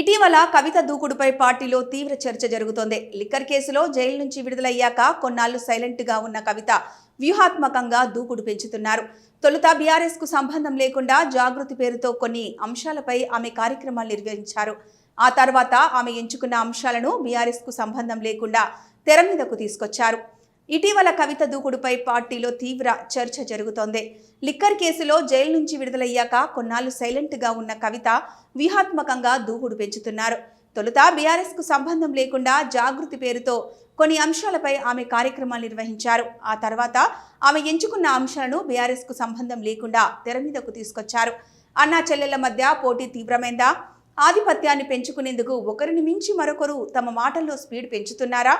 ఇటీవల కవిత దూకుడుపై పార్టీలో తీవ్ర చర్చ జరుగుతోంది. లిక్కర్ కేసులో జైలు నుంచి విడుదలయ్యాక కొన్నాళ్ళు సైలెంట్గా ఉన్న కవిత వ్యూహాత్మకంగా దూకుడు పెంచుతున్నారు. తొలుత బీఆర్ఎస్కు సంబంధం లేకుండా జాగృతి పేరుతో కొన్ని అంశాలపై ఆమె కార్యక్రమాలు నిర్వహించారు. ఆ తర్వాత ఆమె ఎంచుకున్న అంశాలను బీఆర్ఎస్కు సంబంధం లేకుండా తెర మీదకు తీసుకొచ్చారు. ఇటీవల కవిత దూకుడుపై పార్టీలో తీవ్ర చర్చ జరుగుతోంది. లిక్కర్ కేసులో జైలు నుంచి విడుదలయ్యాక కొన్నాళ్ళు సైలెంట్గా ఉన్న కవిత వ్యూహాత్మకంగా దూకుడు పెంచుతున్నారు. తొలుత బీఆర్ఎస్కు సంబంధం లేకుండా జాగృతి పేరుతో కొన్ని అంశాలపై ఆమె కార్యక్రమాలు నిర్వహించారు. ఆ తర్వాత ఆమె ఎంచుకున్న అంశాలను బీఆర్ఎస్కు సంబంధం లేకుండా తెర మీదకు తీసుకొచ్చారు. అన్నా చెల్లెళ్ళ మధ్య పోటీ తీవ్రమైందా? ఆధిపత్యాన్ని పెంచుకునేందుకు ఒకరిని మించి మరొకరు తమ మాటల్లో స్పీడ్ పెంచుతున్నారా?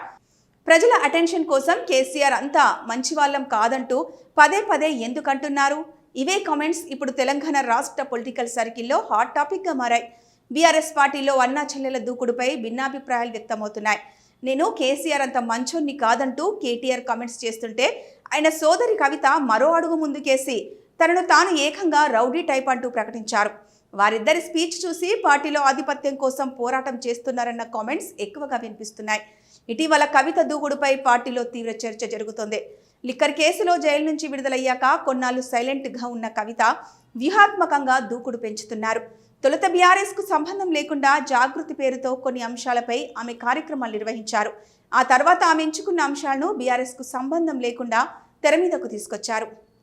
ప్రజల అటెన్షన్ కోసం కేసీఆర్ అంతా మంచివాళ్ళం కాదంటూ పదే పదే ఎందుకంటున్నారు? ఇవే కామెంట్స్ ఇప్పుడు తెలంగాణ రాష్ట్ర పొలిటికల్ సర్కిల్లో హాట్ టాపిక్గా మారాయి. బీఆర్ఎస్ పార్టీలో అన్నా చెల్లెల దూకుడుపై భిన్నాభిప్రాయాలు వ్యక్తమవుతున్నాయి. నేను కేసీఆర్ అంత మంచోన్ని కాదంటూ కేటీఆర్ కామెంట్స్ చేస్తుంటే ఆయన సోదరి కవిత మరో అడుగు ముందుకేసి తనను తాను ఏకంగా రౌడీ టైప్ అంటూ ప్రకటించారు. వారిద్దరి స్పీచ్ చూసి పార్టీలో ఆధిపత్యం కోసం పోరాటం చేస్తున్నారన్న కామెంట్స్ ఎక్కువగా వినిపిస్తున్నాయి. ఇటీవల కవిత దూకుడుపై పార్టీలో తీవ్ర చర్చ జరుగుతోంది. లిక్కర్ కేసులో జైలు నుంచి విడుదలయ్యాక కొన్నాళ్ళు సైలెంట్గా ఉన్న కవిత వ్యూహాత్మకంగా దూకుడు పెంచుతున్నారు. తొలుత బీఆర్ఎస్కు సంబంధం లేకుండా జాగృతి పేరుతో కొన్ని అంశాలపై ఆమె కార్యక్రమాలు నిర్వహించారు. ఆ తర్వాత ఆమె ఎంచుకున్న అంశాలను బీఆర్ఎస్కు సంబంధం లేకుండా తెర మీదకు తీసుకొచ్చారు.